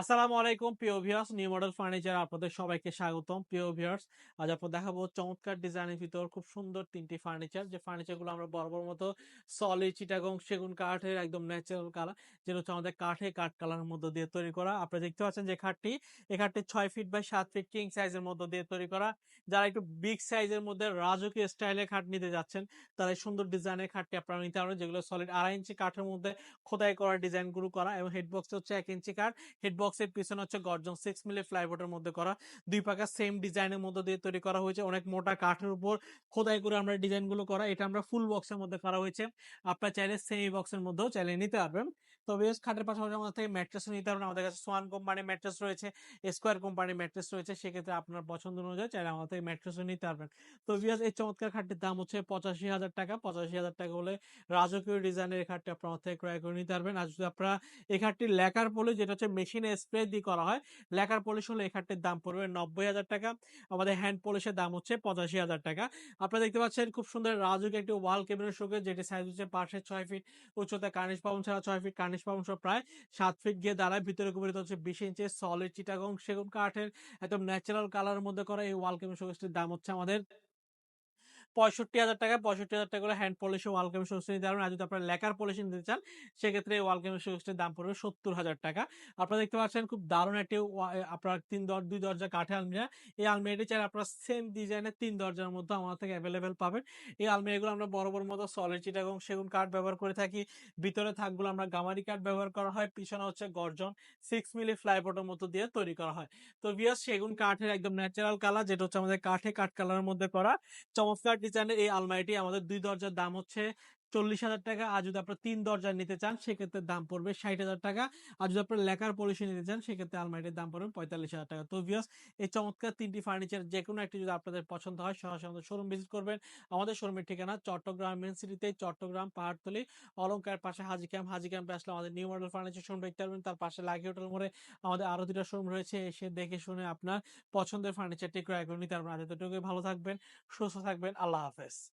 আসসালামু আলাইকুম প্রিয় ভিউয়ার্স, নিউ মডেল ফার্নিচার আপনাদের সবাইকে স্বাগতম। প্রিয় ভিউয়ার্স, আজ আপনার দেখাবো চমৎকার ডিজাইনের ভিতর খুব সুন্দর তিনটি ফার্নিচার। যে ফার্নিচারগুলো আমরা বড় মতো সলিড চিটাগং সেগুন কাঠের একদম ন্যাচারাল কালার যেটা হচ্ছে আমাদের কাঠে কাঠ কালারের মধ্যে দিয়ে তৈরি করা। আপনারা দেখতে পাচ্ছেন যে খাটটি, এই খাটটি ছয় ফিট বাই সাত ফিট কিং সাইজের মধ্যে দিয়ে তৈরি করা। যারা একটু বিগ সাইজের মধ্যে রাজকীয় স্টাইলের খাট নিতে যাচ্ছেন, তারা সুন্দর ডিজাইনের খাটটি আপনারা নিতে পারবেন, যেগুলো সলিড আড়াই ইঞ্চি কাঠের মধ্যে খোদাই করা ডিজাইনগুলো করা এবং হেডবক্স হচ্ছে এক ইঞ্চি কাঠ। হেড বক্সের পিছনে হচ্ছে গর্জন সিক্স মিলি ফ্লাইবোর্ডের মধ্যে করা। দুই পাকা সেম ডিজাইনের মধ্যে দিয়ে তৈরি করা হয়েছে। অনেক মোটা কাঠের উপর খোদাই করে আমরা ডিজাইনগুলো করা। এটা আমরা ফুল বক্সের মধ্যে করা হয়েছে। আপনার চাইলে সেমি বক্সের মধ্যেও চাইলে নিতে পারবেন। তবে খাটের পাশাপাশি আমাদের থেকে ম্যাট্রেসও নিতে পারবেন। আমাদের কাছে সোয়ান কোম্পানির ম্যাট্রেস রয়েছে স্কোয়ার কোম্পানির ম্যাট্রেস রয়েছে। সেক্ষেত্রে আপনার পছন্দ অনুযায়ী চাইলে আমাদের থেকে ম্যাট্রেসও নিতে পারবেন। তো বিয়াস এই চমৎকার খাটটির দাম হচ্ছে পঁচাশি হাজার টাকা। পঁচাশি হাজার টাকা হলে রাজকীয় ডিজাইনের এই খাটটি আপনার থেকে ক্রয় করে নিতে পারবেন। আর যদি আপনারা এই খাটটি লেখার পলি যেটা হচ্ছে মেশিনে স্প্রে দিয়ে করা হয়। লেখার পলিশ হলে এই দাম পড়বে নব্বই হাজার টাকা। আমাদের হ্যান্ড পলিশের দাম হচ্ছে পঁচাশি হাজার টাকা। আপনারা দেখতে পাচ্ছেন খুব সুন্দর রাজুক একটি ওয়াল কেবিনের শোকে যেটি সাইজ হচ্ছে পাশে ছয় ফিট উচ্চতা কার্নিশ পাবন ছাড়া ছয় ফিট কার্নিশ পাবন সহ প্রায় সাত ফিট গিয়ে দাঁড়ায়। ভিতরে কুমিরিত হচ্ছে বিশ ইঞ্চের সলিড চিটাগং সেগুন কাঠের একদম ন্যাচারাল কালারের মধ্যে করা এই ওয়াল কেবিন শোকেসটির দাম হচ্ছে আমাদের পঁয়ষট্টি হাজার টাকা পঁয়ষট্টি হাজার টাকা করে হ্যান্ড পলিশে ওয়াল কেমিং সুইচ নিতে পারবেন। আর যদি আপনারা লেকার পলিশ নিতে চান, সেক্ষেত্রে ওয়াল কেমিং সুইচটির দাম পড়বে সত্তর হাজার টাকা। আপনারা দেখতে পাচ্ছেন খুব দারুণ একটি আপনার তিন দর, দুই দরজা কাঠে আলমিরা। এই আলমিরাটি চাই আপনারা সেম ডিজাইনের তিন দরজার মধ্যে আমার থেকে অ্যাভেলেবেল পাবেন। এই আলমিরাগুলো আমরা বড় বড় মতো সলিড চিটা এবং সেগুন কাঠ ব্যবহার করে থাকি। ভিতরে থাকগুলো আমরা গামারি কাঠ ব্যবহার করা হয়, পিছনে হচ্ছে গর্জন সিক্স মিলি ফ্লাইবোর্ডের মতো দিয়ে তৈরি করা হয়। তো বিয়াস সেগুন কাঠের একদম ন্যাচারাল কালার যেটা হচ্ছে আমাদের কাঠে কাঠ কালারের মধ্যে করা। চমৎকার ডিজাইনের এই আলমারিটি আমাদের দুই দরজার দাম হচ্ছে চল্লিশ হাজার টাকা। আর যদি আপনার তিন দরজার নিতে চান, সেক্ষেত্রে দাম পড়বে ষাট হাজার টাকা। আর যদি আপনার লেখার পলিশি নিতে চান, সেক্ষেত্রে আলমারিটির দাম পড়বে পঁয়তাল্লিশ হাজার টাকা। তো ভিউয়ার্স এই চমৎকার তিনটি ফার্নিচার যে কোনো একটি যদি আপনাদের পছন্দ হয়, সরাসরি আমাদের শোরুম ভিজিট করবেন। আমাদের শোরুমের ঠিকানা চট্টগ্রাম মেন সিটিতে চট্টগ্রাম, পাহাড়তলি অলঙ্কার পাশে হাজি ক্যাম্প হাজি ক্যাম্পে আসলে আমাদের নিউ মডেল ফার্নিচার শোরুম দেখতে পারবেন। তার পাশে লাগি হোটেল মোড়ে আমাদের আরও দুটা শোরুম রয়েছে। এসে দেখে শুনে আপনার পছন্দের ফার্নিচারটি ক্রয় করে নিতে পারবেন। আজ ভালো থাকবেন, সুস্থ থাকবেন। আল্লাহ হাফেজ।